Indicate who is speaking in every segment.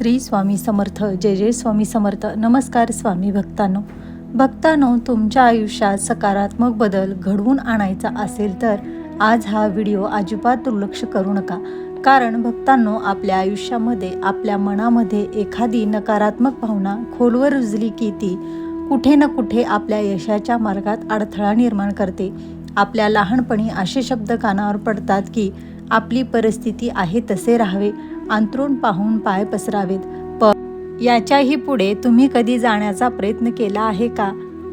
Speaker 1: श्री स्वामी समर्थ जय जय स्वामी समर्थ. नमस्कार स्वामी भक्तांनो. भक्तांनो तुमच्या आयुष्यात सकारात्मक बदल घडवून आणायचा असेल तर आज हा व्हिडिओ अजिबात दुर्लक्ष करू नका. कारण भक्तांनो आपल्या आयुष्यामध्ये आपल्या मनामध्ये एखादी नकारात्मक भावना खोलवर रुजली की ती कुठे ना कुठे आपल्या यशाच्या मार्गात अडथळा निर्माण करते. आपल्या लहानपणी असे शब्द कानावर पडतात की आपली परिस्थिती आहे तसे राहावे. अंतरून पाहून पाय पसरावेत. प याच्याही पुढे तुम्ही कधी जाण्याचा प्रयत्न केला आहे का?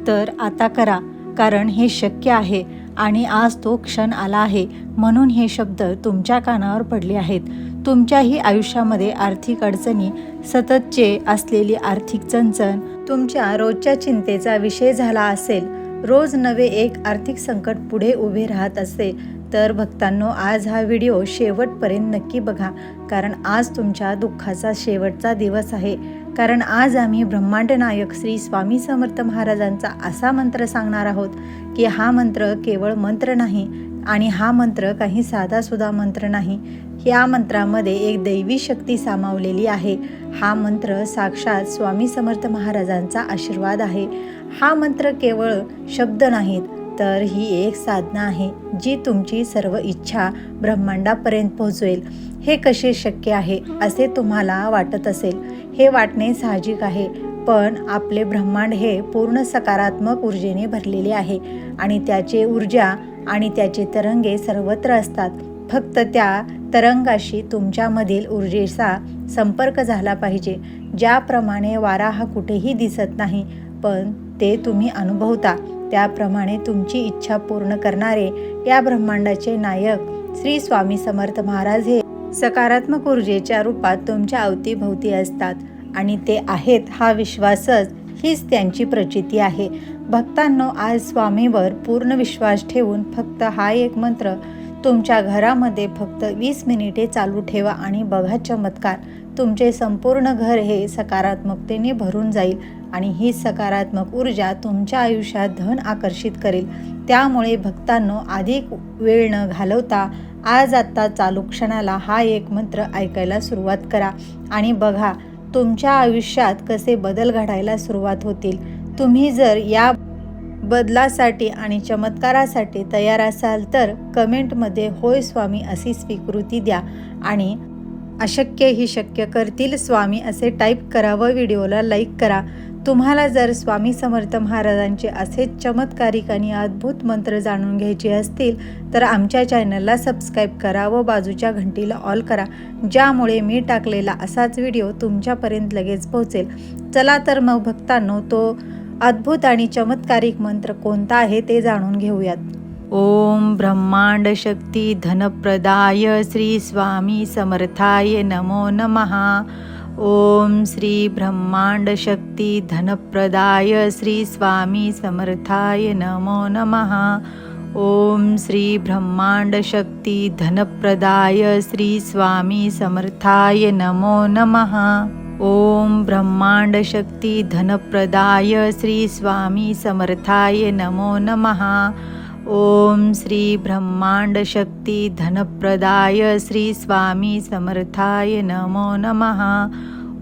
Speaker 1: तर आता करा कारण हे शक्य आहे आणि आज तो क्षण आला आहे म्हणून हे शब्द तुमच्या कानावर पडले आहेत. तुमच्याही आयुष्यामध्ये आर्थिक अडचणी सततचे असलेली आर्थिक चणचण तुमच्या रोजच्या चिंतेचा विषय झाला असेल. रोज नवे एक आर्थिक संकट पुढे उभे राहत असे. तर भक्तांनो आज हा व्हिडिओ शेवटपर्यंत नक्की बघा कारण आज तुमच्या दुःखाचा शेवटचा दिवस आहे. कारण आज आम्ही ब्रह्मांड नायक श्री स्वामी समर्थ महाराजांचा असा मंत्र सांगणार आहोत की हा मंत्र केवळ मंत्र नाही आणि हा मंत्र काही साधासुधा मंत्र नाही. या मंत्रामध्ये एक दैवी शक्ती सामावलेली आहे. हा मंत्र साक्षात स्वामी समर्थ महाराजांचा आशीर्वाद आहे. हा मंत्र केवळ शब्द नाहीत तर ही एक साधना आहे जी तुमची सर्व इच्छा ब्रह्मांडापर्यंत पोहोचवेल. हे कसे शक्य आहे असे तुम्हाला वाटत असेल. हे वाटणे साहजिक आहे पण आपले ब्रह्मांड हे पूर्ण सकारात्मक ऊर्जेने भरलेले आहे आणि त्याचे ऊर्जा आणि त्याचे तरंगे सर्वत्र असतात. फक्त त्या तरंगाशी तुमच्यामधील ऊर्जेचा संपर्क झाला पाहिजे ज्याप्रमाणे वारा हा कुठेही दिसत नाही पण ते तुम्ही अनुभवता. त्याप्रमाणे तुमची इच्छा पूर्ण करणारे या ब्रह्मांडाचे नायक श्री स्वामी समर्थ महाराज हे सकारात्मक ऊर्जेच्या रूपात तुमच्या अवतीभोवती असतात. आणि ते आहेत हा विश्वासच हीच त्यांची प्रचिती आहे. भक्तांनो आज स्वामीवर पूर्ण विश्वास ठेवून फक्त हा एक मंत्र तुमच्या घरामध्ये फक्त वीस मिनिटे चालू ठेवा आणि बघा चमत्कार. तुमचे संपूर्ण घर हे सकारात्मकतेने भरून जाईल आणि ही सकारात्मक ऊर्जा तुमच्या आयुष्यात धन आकर्षित करेल. त्यामुळे भक्तांनो अधिक वेळ न घालवता आज आत्ता चालू क्षणाला हा एक मंत्र ऐकायला सुरुवात करा. आणि बघा तुमच्या आयुष्यात कसे बदल घडायला सुरुवात होतील. तुम्ही जर या बदलासाठी आणि चमत्कारासाठी तयार असाल तर कमेंटमध्ये होय स्वामी अशी स्वीकृती द्या. आणि अशक्य ही शक्य करतील स्वामी असे टाईप करा व व्हिडिओला लाईक करा. तुम्हाला जर स्वामी समर्थ महाराजांचे असे चमत्कारिक आणि अद्भुत मंत्र जाणून घ्यायचे असतील तर आमच्या चॅनलला सबस्क्राईब करा व बाजूच्या घंटीला ऑल करा. ज्यामुळे मी टाकलेला असाच व्हिडिओ तुमच्यापर्यंत लगेच पोहोचेल. चला तर मग भक्तांनो तो अद्भुत आणि चमत्कारिक मंत्र कोणता आहे ते जाणून घेऊयात. ओम ब्रह्मांड शक्ती धनप्रदाय श्री स्वामी समर्थाय नमो नमहा ओम श्री ब्रह्मांड शक्ती धनप्रदाय श्री स्वामी समर्थाय नमो नमहा ओम श्री ब्रह्मांड शक्ती धनप्रदाय श्री स्वामी समर्थाय नमो नमहा ओम ब्रह्मांड शक्ती धनप्रदाय श्री स्वामी समर्थाय नमो नमहा ओम श्री ब्रह्मांड शक्ती धनप्रदाय श्री स्वामी समर्थाय नमो नमहा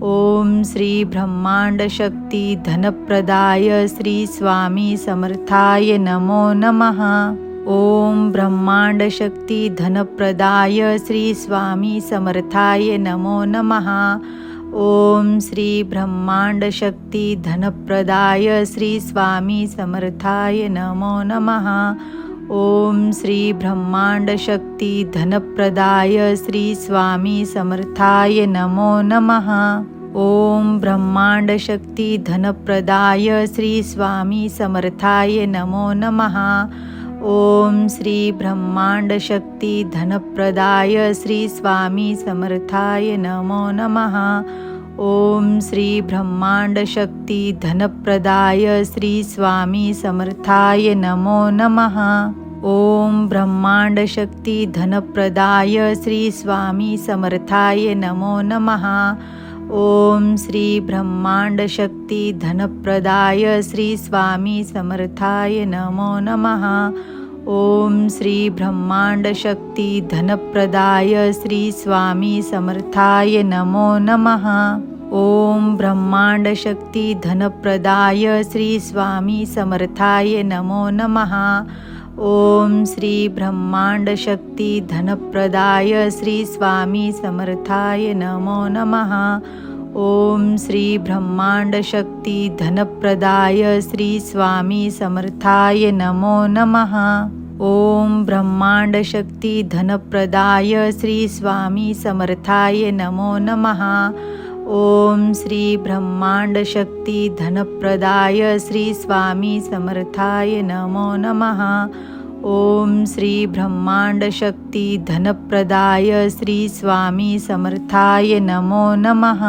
Speaker 1: ओम श्री ब्रह्मांड शक्ती धनप्रदाय श्री स्वामी समर्थाय नमो नमहा ओम ब्रह्मांड शक्ती धनप्रदाय श्री स्वामी समर्थाय नमो नमहा ओम श्री ब्रह्मांड शक्ती धनप्रदाय श्री स्वामी समर्थाय नमो नमहा ओम श्री ब्रह्मांड शक्ती धनप्रदाय श्री स्वामी समर्थाय नमो नमहा ओम ब्रह्मांड शक्ती धनप्रदाय श्री स्वामी समर्थाय नमो नमहा ओम श्री ब्रह्मांड शक्ती धनप्रदाय श्री स्वामी समर्थाय नमो नमहा ओम श्री ब्रह्मांड शक्ती धनप्रदाय श्री स्वामी समर्थाय नमो नमः। ओम ब्रह्मांड शक्ती धनप्रदाय श्री स्वामी समर्थाय नमो नमः। ओम श्री ब्रह्मांड शक्ती धनप्रदाय श्री स्वामी समर्थाय नमो नमः। ओम श्री ब्रह्मांड शक्ती धनप्रदाय श्री स्वामी समर्थाय नमो नमः।
Speaker 2: ओम ब्रह्मांड शक्ती धनप्रदाय श्री स्वामी समर्थाय नमो नमः। ओम श्री ब्रह्मांड शक्ती धनप्रदाय श्री स्वामी समर्थाय नमो नमः। ओम श्री ब्रह्मांड शक्ती धनप्रदाय श्री स्वामी समर्थाय नमो नमः। ओम ब्रह्मांड शक्ती धनप्रदाय श्री स्वामी समर्थाय नमो नमः। ओम श्री ब्रह्मांड शक्ती धनप्रदाय श्री स्वामी समर्थाय नमो नमः। ओम श्री ब्रह्मांड शक्ती धनप्रदाय श्री स्वामी समर्थाय नमो नमः।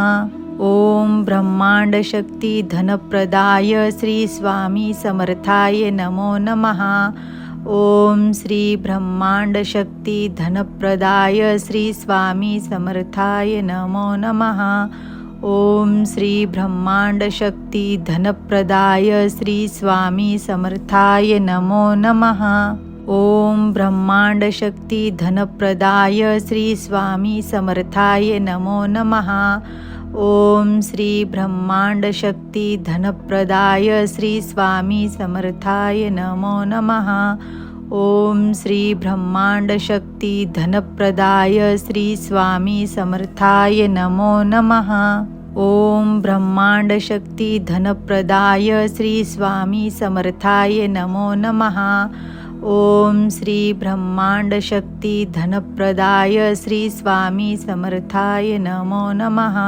Speaker 2: ओम ब्रह्मांड शक्ती धनप्रदाय श्री स्वामी समर्थाय नमो नमः। ओम श्री ब्रह्मांड शक्ती धनप्रदाय श्री स्वामी समर्थाय नमो नमः। ओम श्री ब्रह्मांड शक्ती धनप्रदाय श्री स्वामी समर्थाय नमो नमः। ओम ब्रह्मांड शक्ती धनप्रदाय श्री स्वामी समर्थाय नमो नमः। ओम श्री ब्रह्मांड शक्ती धनप्रदाय श्री स्वामी समर्थाय नमो नमः। ओम श्री ब्रह्मांड शक्ती धनप्रदाय श्री स्वामी समर्थाय नमो नमः। ओम ब्रह्मांड शक्ती धनप्रदाय श्री स्वामी समर्थाय नमो नमः। ओम श्री ब्रह्मांड शक्ती धनप्रदाय श्री स्वामी समर्थाय नमो नमः।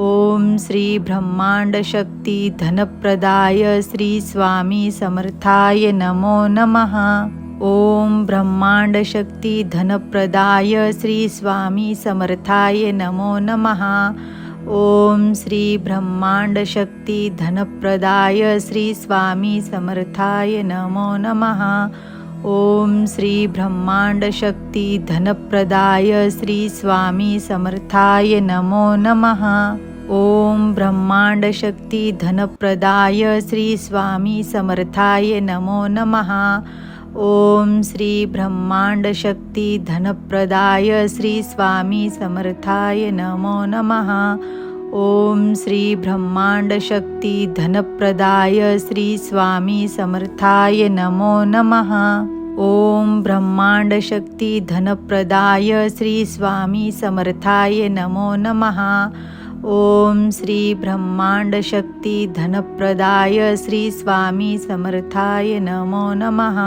Speaker 2: ओम श्री ब्रह्मांड शक्ती धनप्रदाय श्री स्वामी समर्थाय नमो नमः। ओम ब्रह्मांड शक्ती धनप्रदाय श्री स्वामी समर्थाय नमो नमः। ओम श्री ब्रह्मांड शक्ती धनप्रदाय श्री स्वामी समर्थाय नमो नमः। ओम श्री ब्रह्मांड शक्ती धनप्रदाय श्री स्वामी समर्थाय नमो नमः। ओम ब्रह्मांड शक्ती धनप्रदाय श्री स्वामी समर्थाय नमो नमः। ओम श्री ब्रह्मांड शक्ती धनप्रदाय श्री स्वामी समर्थाय नमो नमः। ओम श्री ब्रह्मांड शक्ती धनप्रदाय श्री स्वामी समर्थाय नमो नमः। ओम ब्रह्मांड शक्ती धनप्रदाय श्री स्वामी समर्थाय नमो नमः। ओम श्री ब्रह्मांड शक्ती धनप्रदाय श्री स्वामी समर्थाय नमो नमः।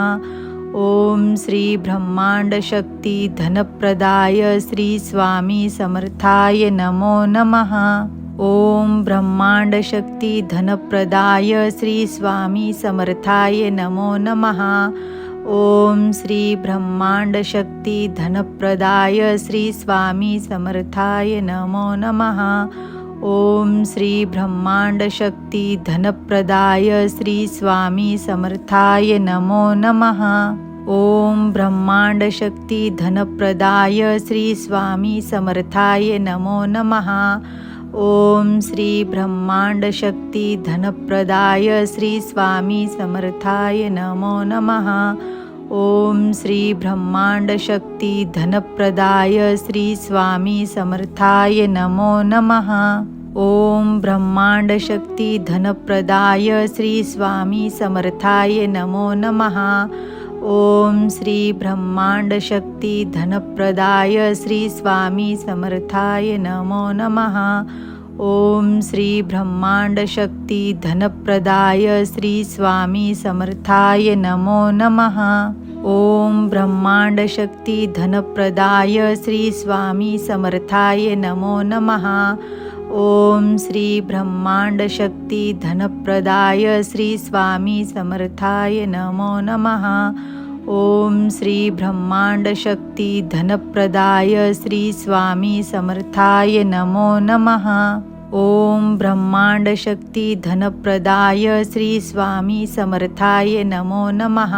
Speaker 2: ओम श्री ब्रह्मांड शक्ती धनप्रदाय श्री स्वामी समर्थाय नमो नमः। ओम ब्रह्मांड शक्ती धनप्रदाय श्री स्वामी समर्थाय नमो नमः। ओम श्री ब्रह्मांड शक्ती धनप्रदाय श्री स्वामी समर्थाय नमो नमः। ओम श्री ब्रह्मांड शक्ती धनप्रदाय श्री स्वामी समर्थाय नमो नमः। ओम ब्रह्मांड शक्ती धनप्रदाय श्री स्वामी समर्थाय नमो नमः। ओम श्री ब्रह्मांड शक्ती धनप्रदाय श्री स्वामी समर्थाय नमो नमः। ओम श्री ब्रह्मांड शक्ती धनप्रदाय श्री स्वामी समर्थाय नमो नमः। ओम ब्रह्मांड शक्ती धनप्रदाय श्री स्वामी समर्थाय नमो नमः। ओम श्री ब्रह्मांड शक्ती धनप्रदाय श्री स्वामी समर्थाय नमो नमः। ओम श्री ब्रह्मांड शक्ती धनप्रदाय श्री स्वामी समर्थाय नमो नमः। ओम ब्रह्मांड शक्ती धनप्रदाय श्री स्वामी समर्थाय नमो नमः। ओम श्री ब्रह्मांड शक्ती धनप्रदाय श्री स्वामी समर्थाय नमो नमः। ओम श्री ब्रह्मांड शक्ती धनप्रदाय श्री स्वामी समर्थाय नमो नमः। ओम ब्रह्मांड शक्ती धनप्रदाय श्री स्वामी समर्थाय नमो नमः।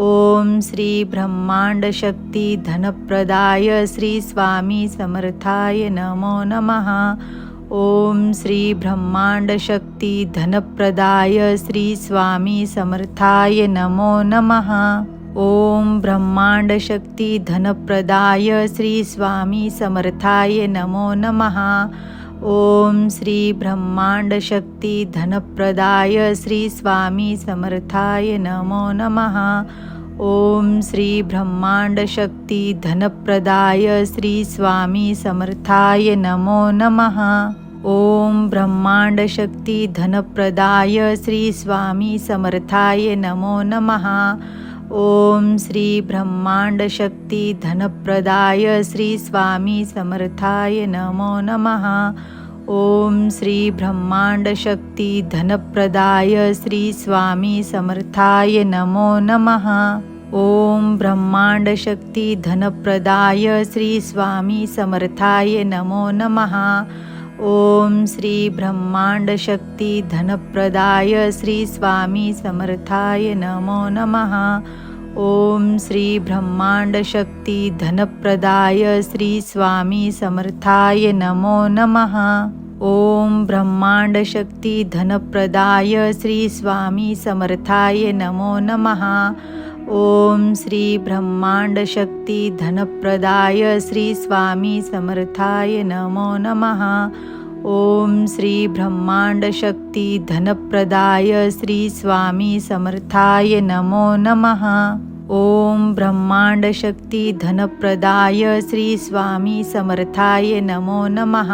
Speaker 2: ओम श्री ब्रह्मांड शक्ती धनप्रदाय श्री स्वामी समर्थाय नमो नमः। ओम श्री ब्रह्मांड शक्ती धनप्रदाय श्री स्वामी समर्थाय नमो नमः। ओम ब्रह्मांड शक्ती धनप्रदाय श्री स्वामी समर्थाय नमो नमः। ओम श्री ब्रह्मांड शक्ती धनप्रदाय श्री स्वामी समर्थाय नमो नमः। ओम श्री ब्रह्मांड शक्ती धनप्रदाय श्री स्वामी समर्थाय नमो नमः। ओम ब्रह्मांड शक्ती धनप्रदाय श्री स्वामी समर्थाय नमो नमः। ओम श्री ब्रह्मांड शक्ती धनप्रदाय श्री स्वामी समर्थाय नमो नमः। ओम श्री ब्रह्मांड शक्ती धनप्रदाय श्री स्वामी समर्थाय नमो नमः। ओम ब्रह्मांड शक्ती धनप्रदाय श्री स्वामी समर्थाय नमो नमः। ओम श्री ब्रह्मांड शक्ती धनप्रदाय श्री स्वामी समर्थाय नमो नमः। ओम श्री ब्रह्मांड शक्ती धनप्रदाय श्री स्वामी समर्थाय नमो नमः। ओम ब्रह्मांड शक्ती धनप्रदाय श्री स्वामी समर्थाय नमो नमः। ओम श्री ब्रह्मांड शक्ती धनप्रदाय श्री स्वामी समर्थाय नमो नमः। ओम श्री ब्रह्मांड शक्ती धनप्रदाय श्री स्वामी समर्थाय नमो नमः। ओम ब्रह्मांड शक्ती धनप्रदाय श्री स्वामी समर्थाय नमो नमः।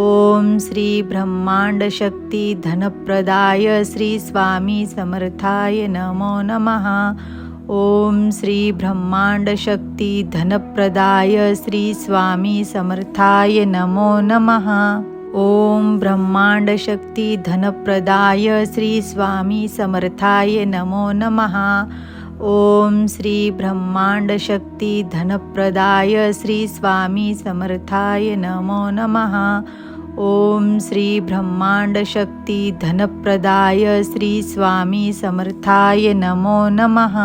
Speaker 2: ओम श्री ब्रह्मांड शक्ती धनप्रदाय श्री स्वामी समर्थाय नमो नमः। ओम श्री ब्रह्मांड शक्ती धनप्रदाय श्री स्वामी समर्थाय नमो नमः। ओम ब्रह्मांड शक्ती धनप्रदाय श्री स्वामी समर्थाय नमो नमः। ओम श्री ब्रह्मांड शक्ती धनप्रदाय श्री स्वामी समर्थाय नमो नमः। ओम श्री ब्रह्मांड शक्ती धनप्रदाय श्री स्वामी समर्थाय नमो नमः।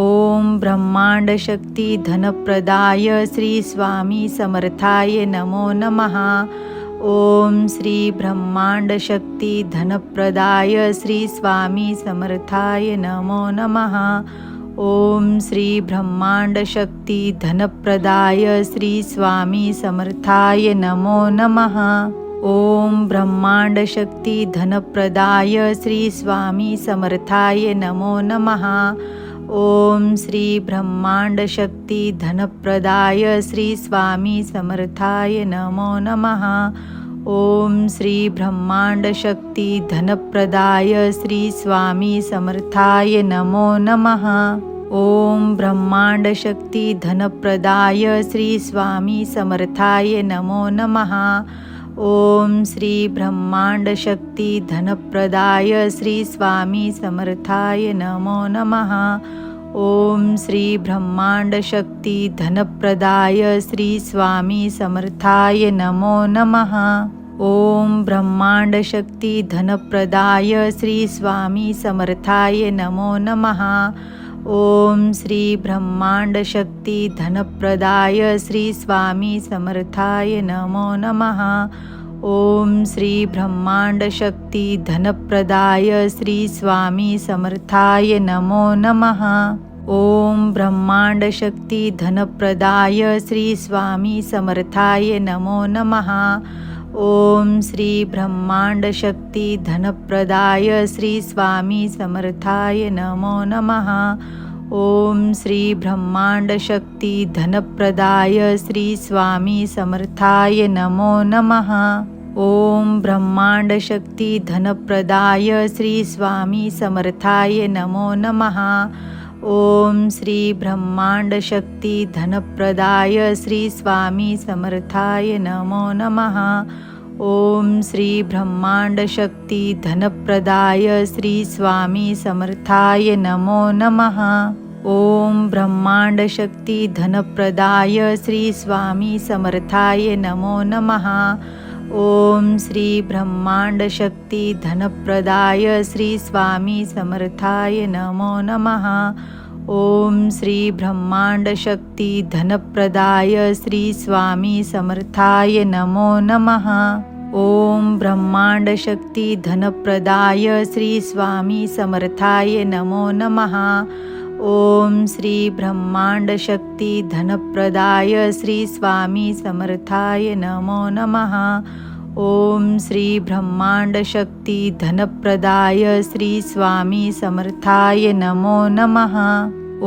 Speaker 2: ओम ब्रह्मांड शक्ती धनप्रदाय श्री स्वामी समर्थाय नमो नमः। ओम श्री ब्रह्मांड शक्ती धनप्रदाय श्री स्वामी समर्थाय नमो नमः। ओम श्री ब्रह्मांड शक्ती धनप्रदाय श्री स्वामी समर्थाय नमो नमः। ओम ब्रह्मांड शक्ती धनप्रदाय श्री स्वामी समर्थाय नमो नमः। ओम श्री ब्रह्मांड शक्ती धनप्रदाय श्री स्वामी समर्थाय नमो नमः। ओम श्री ब्रह्मांड शक्ती धनप्रदाय श्री स्वामी समर्थाय नमो नमः। ओम ब्रह्मांड शक्ती धनप्रदाय श्री स्वामी समर्थाय नमो नमः। ओम श्री ब्रह्मांड शक्ती धनप्रदाय श्री स्वामी समर्थाय नमो नमः। ओम श्री ब्रह्मांड शक्ती धनप्रदाय श्री स्वामी समर्थाय नमो नमः। ओम ब्रह्मांड शक्ती धनप्रदाय श्री स्वामी समर्थाय नमो नमः। ओम श्री ब्रह्मांड शक्ती धनप्रदाय श्री स्वामी समर्थाय नमो नमः। ओम श्री ब्रह्मांड शक्ती धनप्रदाय श्री स्वामी समर्थाय नमो नमः। ओम ब्रह्मांड शक्ती धनप्रदाय श्री स्वामी समर्थाय नमो नमः। ओम श्री ब्रह्मांड शक्ती धनप्रदाय श्री स्वामी समर्थाय नमो नमः। ओम श्री ब्रह्मांड शक्ती धनप्रदाय श्री स्वामी समर्थाय नमो नमः। ओम ब्रह्मांड शक्ती धनप्रदाय श्री स्वामी समर्थाय नमो नमः। ओम श्री ब्रह्मांड शक्ती धनप्रदाय श्री स्वामी समर्थाय नमो नमः। ओम श्री ब्रह्मांड शक्ती धनप्रदाय श्री स्वामी समर्थाय नमो नमः। ओम ब्रह्मांड शक्ती धनप्रदाय श्री स्वामी समर्थाय नमो नमः। ओम श्री ब्रह्मांड शक्ती धनप्रदाय श्री स्वामी समर्थाय नमो नमः। ओम श्री ब्रह्मांड शक्ती धनप्रदाय श्री स्वामी समर्थाय नमो नमः। ओम ब्रह्मांड शक्ती धनप्रदाय श्री स्वामी समर्थाय नमो नमः। ओम श्री ब्रह्मांड शक्ती धनप्रदाय श्री स्वामी समर्थाय नमो नमः। ओम श्री ब्रह्मांड शक्ती धनप्रदाय श्री स्वामी समर्थाय नमो नमः।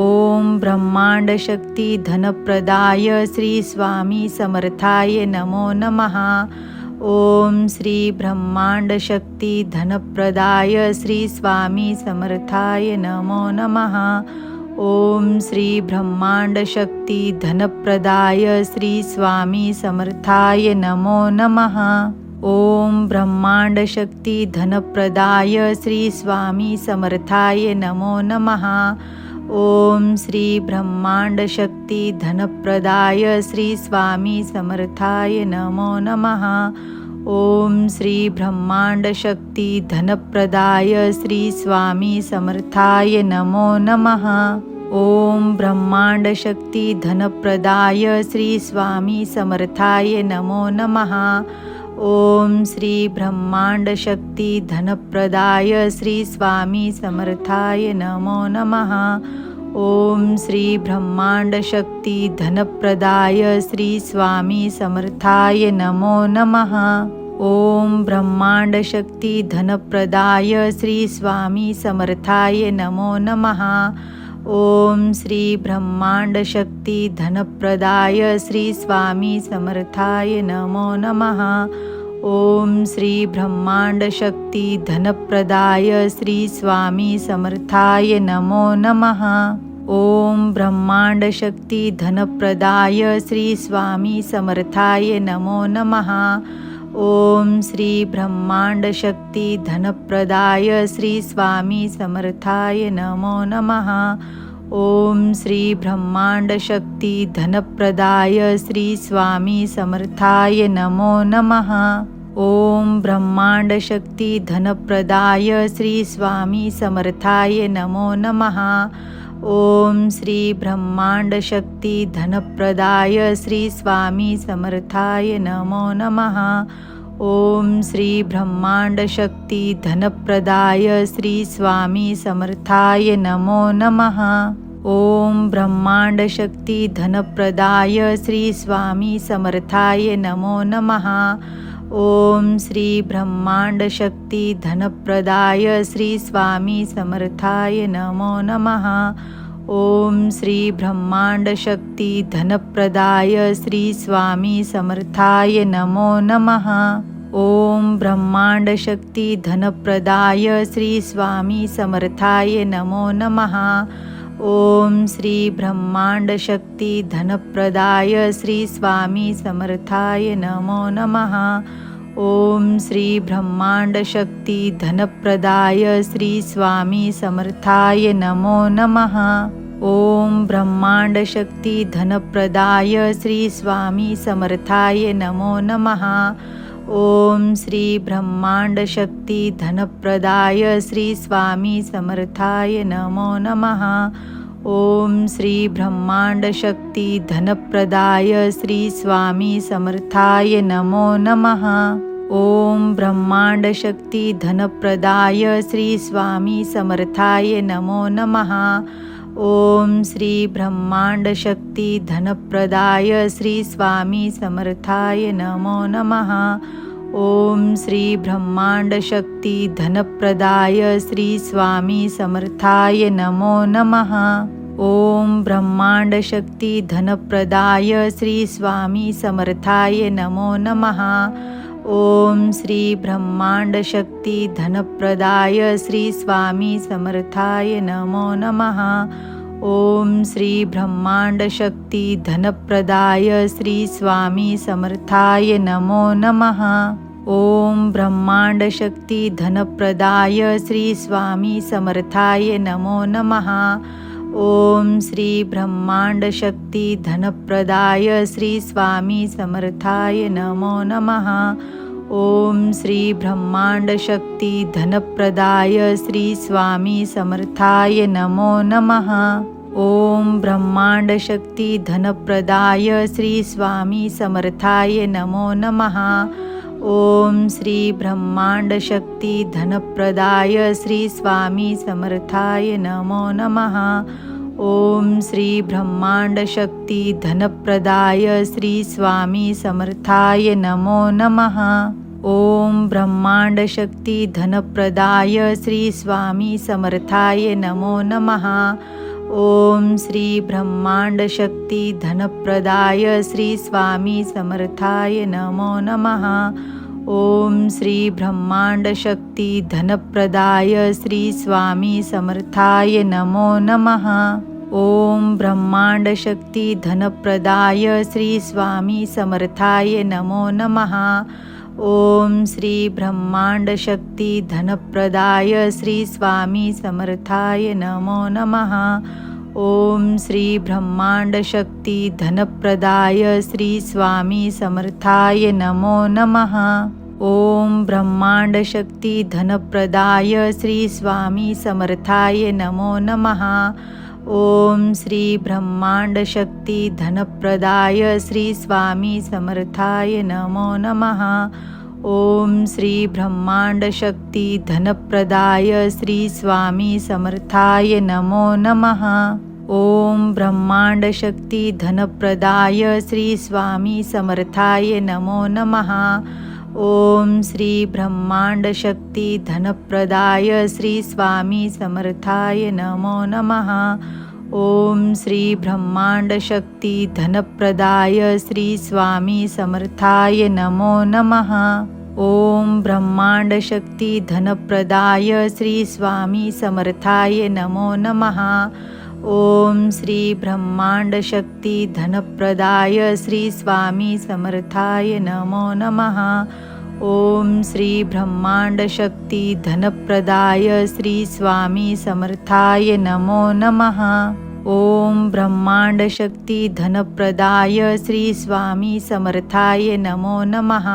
Speaker 2: ओम ब्रह्मांड शक्ती धनप्रदाय श्री स्वामी समर्थाय नमो नमः। ओम श्री ब्रह्मांड शक्ती धनप्रदाय श्री स्वामी समर्थाय नमो नमः। ओम श्री ब्रह्मांड शक्ती धनप्रदाय श्री स्वामी समर्थाय नमो नमः। ओम ब्रह्मांड शक्ती धनप्रदाय श्री स्वामी समर्थाय नमो नमः। ओम श्री ब्रह्मांड शक्ती धनप्रदाय श्री स्वामी समर्थाय नमो नमः। ओम श्री ब्रह्मांड शक्ती धनप्रदाय श्री स्वामी समर्थाय नमो नमः। ओम ब्रह्मांड शक्ती धनप्रदाय श्री स्वामी समर्थाय नमो नमः। ओम श्री ब्रह्मांड शक्ती धनप्रदाय श्री स्वामी समर्थाय नमो नमः। ओम श्री ब्रह्मांड शक्ती धनप्रदाय श्री स्वामी समर्थाय नमो नमः। ओम ब्रह्मांड शक्ती धनप्रदाय श्री स्वामी समर्थाय नमो नमः। ओम श्री ब्रह्मांड शक्ती धनप्रदाय श्री स्वामी समर्थाय नमो नमः। ओम श्री ब्रह्मांड शक्ती धनप्रदाय श्री स्वामी समर्थाय नमो नमः। ओम ब्रह्मांड शक्ती धनप्रदाय श्री स्वामी समर्थाय नमो नमः। ओम श्री ब्रह्मांड शक्ती धनप्रदाय श्री स्वामी समर्थाय नमो नमः। ओम श्री ब्रह्मांड शक्ती धनप्रदाय श्री स्वामी समर्थाय नमो नमः। ओम ब्रह्मांड शक्ती धनप्रदाय श्री स्वामी समर्थाय नमो नमः। ओम श्री ब्रह्मांड शक्ती धनप्रदाय श्री स्वामी समर्थाय नमो नमः। ओम श्री ब्रह्मांड शक्ती धनप्रदाय श्री स्वामी समर्थाय नमो नमः। ओम ब्रह्मांड शक्ती धनप्रदाय श्री स्वामी समर्थाय नमो नमः। ओम श्री ब्रह्मांड शक्ती धनप्रदाय श्री स्वामी समर्थाय नमो नमः। ओम श्री ब्रह्मांड शक्ती धनप्रदाय श्री स्वामी समर्थाय नमो नमः। ओम ब्रह्मांड शक्ती धनप्रदाय श्री स्वामी समर्थाय नमो नमः। ओम श्री ब्रह्मांड शक्ती धनप्रदाय श्री स्वामी समर्थाय नमो नमः। ओम श्री ब्रह्मांड शक्ती धनप्रदाय श्री स्वामी समर्थाय नमो नमः। ओम ब्रह्मांड शक्ती धनप्रदाय श्री स्वामी समर्थाय नमो नमः। ओम श्री ब्रह्मांड शक्ती धनप्रदाय श्री स्वामी समर्थाय नमो नमः। ओम श्री ब्रह्मांड शक्ती धनप्रदाय श्री स्वामी समर्थाय नमो नमः। ओम ब्रह्मांड शक्ती धनप्रदाय श्री स्वामी समर्थाय नमो नमः। ओम श्री ब्रह्मांड शक्ती धनप्रदाय श्री स्वामी समर्थाय नमो नमः। ओम श्री ब्रह्मांड शक्ती धनप्रदाय श्री स्वामी समर्थाय नमो नमः। ओम ब्रह्मांड शक्ती धनप्रदाय श्री स्वामी समर्थाय नमो नमः। ओम श्री ब्रह्मांड शक्ती धनप्रदाय श्री स्वामी समर्थाय नमो नमः। ओम श्री ब्रह्मांड शक्ती धनप्रदाय श्री स्वामी समर्थाय नमो नमः। ओम ब्रह्मांड शक्ती धनप्रदाय श्री स्वामी समर्थाय नमो नमः। ओम श्री ब्रह्मांड शक्ती धनप्रदाय श्री स्वामी समर्थाय नमो नमः। ओम श्री ब्रह्मांड शक्ती धनप्रदाय श्री स्वामी समर्थाय नमो नमः। ओम ब्रह्मांड शक्ती धनप्रदाय श्री स्वामी समर्थाय नमो नमः। ओम श्री ब्रह्मांड शक्ती धनप्रदाय श्री स्वामी समर्थाय नमो नमः। ओम श्री ब्रह्मांड शक्ती धनप्रदाय श्री स्वामी समर्थाय नमो नमः। ओम ब्रह्मांड शक्ती धनप्रदाय श्री स्वामी समर्थाय नमो नमः। ओम श्री ब्रह्मांड शक्ती धनप्रदाय श्री स्वामी समर्थाय नमो नमः। ओम श्री ब्रह्मांड शक्ती धनप्रदाय श्री स्वामी समर्थाय नमो नमः। ओम ब्रह्मांड शक्ती धनप्रदाय श्री स्वामी समर्थाय नमो नमः। ओम श्री ब्रह्मांड शक्ती धनप्रदाय श्री स्वामी समर्थाय नमो नमः। ओम श्री ब्रह्मांड शक्ती धनप्रदाय श्री स्वामी समर्थाय नमो नमः। ओम ब्रह्मांड शक्ती धनप्रदाय श्री स्वामी समर्थाय नमो नमः। ओम श्री ब्रह्मांड शक्ती धनप्रदाय श्री स्वामी समर्थाय नमो नमः। ओम श्री ब्रह्मांड शक्ती धनप्रदाय श्री स्वामी समर्थाय नमो नमः। ओम ब्रह्मांड शक्ती धनप्रदाय श्री स्वामी समर्थाय नमो नमः। ओम श्री ब्रह्मांड शक्ती धनप्रदाय श्री स्वामी समर्थाय नमो नमः। ओम श्री ब्रह्मांड शक्ती धनप्रदाय श्री स्वामी समर्थाय नमो नमः। ओम ब्रह्मांड शक्ती धनप्रदाय श्री स्वामी समर्थाय नमो नमः। ओम श्री ब्रह्मांड शक्ती धनप्रदाय श्री स्वामी समर्थाय नमो नमः। ओम श्री ब्रह्मांड शक्ती धनप्रदाय श्री स्वामी समर्थाय नमो नमः। ओम ब्रह्मांड शक्ती धनप्रदाय श्री स्वामी समर्थाय नमो नमः।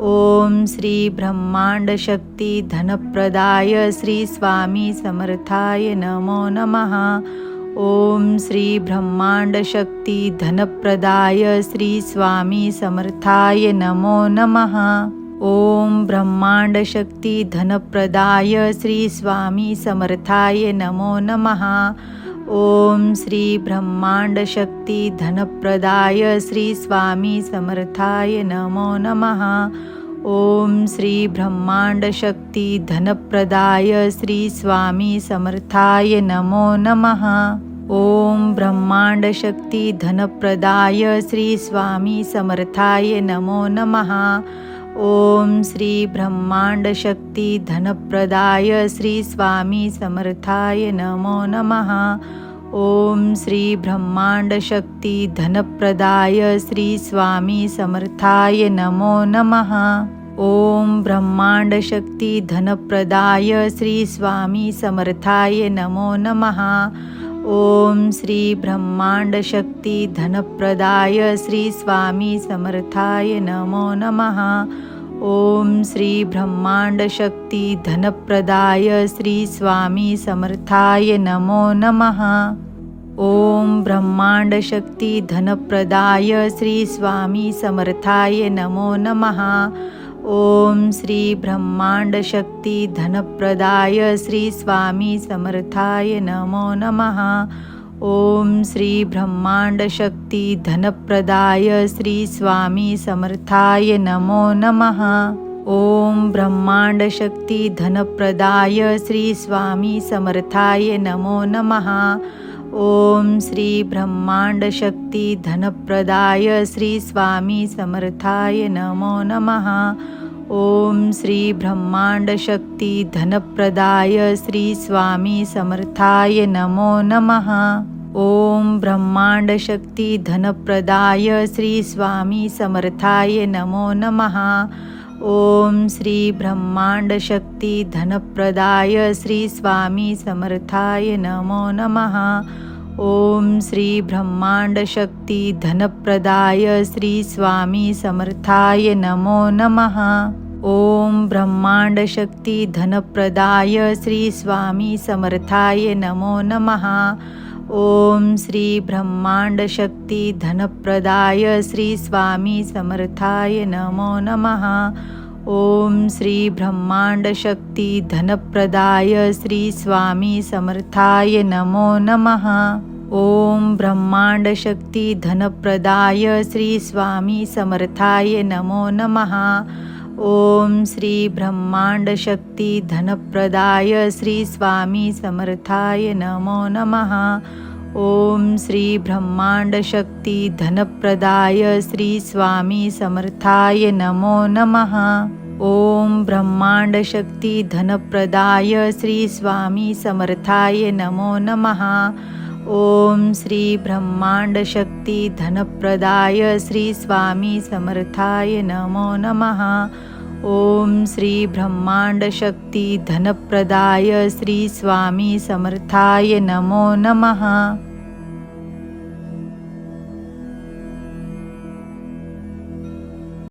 Speaker 2: ओम श्री ब्रह्मांड शक्ती धनप्रदाय श्री स्वामी समर्थाय नमो नमः। ओम श्री ब्रह्मांड शक्ती धनप्रदाय श्री स्वामी समर्थाय नमो नमः। ओम ब्रह्मांड शक्ती धनप्रदाय श्री स्वामी समर्थाय नमो नमः। ओम श्री ब्रह्मांड शक्ती धनप्रदाय श्री स्वामी समर्थाय नमो नमः। ओम श्री ब्रह्मांड शक्ती धनप्रदाय श्री स्वामी समर्थाय नमो नमः। ओम ब्रह्मांड शक्ती धनप्रदाय श्री स्वामी समर्थाय नमो नमः। ओम श्री ब्रह्मांड शक्ती धनप्रदाय श्री स्वामी समर्थाय नमो नमः। ओम श्री ब्रह्मांड शक्ती धनप्रदाय श्री स्वामी समर्थाय नमो नमः। ओम ब्रह्मांड शक्ती धनप्रदाय श्री स्वामी समर्थाय नमो नमः। ओम श्री ब्रह्मांड शक्ती धनप्रदाय श्री स्वामी समर्थाय नमो नमः। ओम श्री ब्रह्मांड शक्ती धनप्रदाय श्री स्वामी समर्थाय नमो नमः। ओम ब्रह्मांड शक्ती धनप्रदाय श्री स्वामी समर्थाय नमो नमः। ओम श्री ब्रह्मांड शक्ती धनप्रदाय श्री स्वामी समर्थाय नमो नमः। ओम श्री ब्रह्मांड शक्ती धनप्रदाय श्री स्वामी समर्थाय नमो नमः। ओम ब्रह्मांड शक्ती धनप्रदाय श्री स्वामी समर्थाय नमो नमः। ओम श्री ब्रह्मांड शक्ती धनप्रदाय श्री स्वामी समर्थाय नमो नमः। ओम श्री ब्रह्मांड शक्ती धनप्रदाय श्री स्वामी समर्थाय नमो नमः। ओम ब्रह्मांड शक्ती धनप्रदाय श्री स्वामी समर्थाय नमो नमः। ओम श्री ब्रह्मांड शक्ती धनप्रदाय श्री स्वामी समर्थाय नमो नमः। ओम श्री ब्रह्मांड शक्ती धनप्रदाय श्री स्वामी समर्थाय नमो नमः। ओम ब्रह्मांड शक्ती धनप्रदाय श्री स्वामी समर्थाय नमो नमः। ओम श्री ब्रह्मांड शक्ती धनप्रदाय श्री स्वामी समर्थाय नमो नमः। ओम श्री ब्रह्मांड शक्ती धनप्रदाय श्री स्वामी समर्थाय नमो नमः। ओम ब्रह्मांड शक्ती धनप्रदाय श्री स्वामी समर्थाय नमो नमः। ओम श्री ब्रह्मांड शक्ती धनप्रदाय श्री स्वामी समर्थाय नमो नमः। ओम श्री ब्रह्मांड शक्ती धनप्रदाय श्री स्वामी समर्थाय नमो नमः। ओम ब्रह्मांड शक्ती धनप्रदाय श्री स्वामी समर्थाय नमो नमः। ओम श्री ब्रह्मांड शक्ती धनप्रदाय श्री स्वामी समर्थाय नमो नमः। ओम श्री ब्रह्मांड शक्ती धनप्रदाय श्री स्वामी समर्थाय नमो नमः।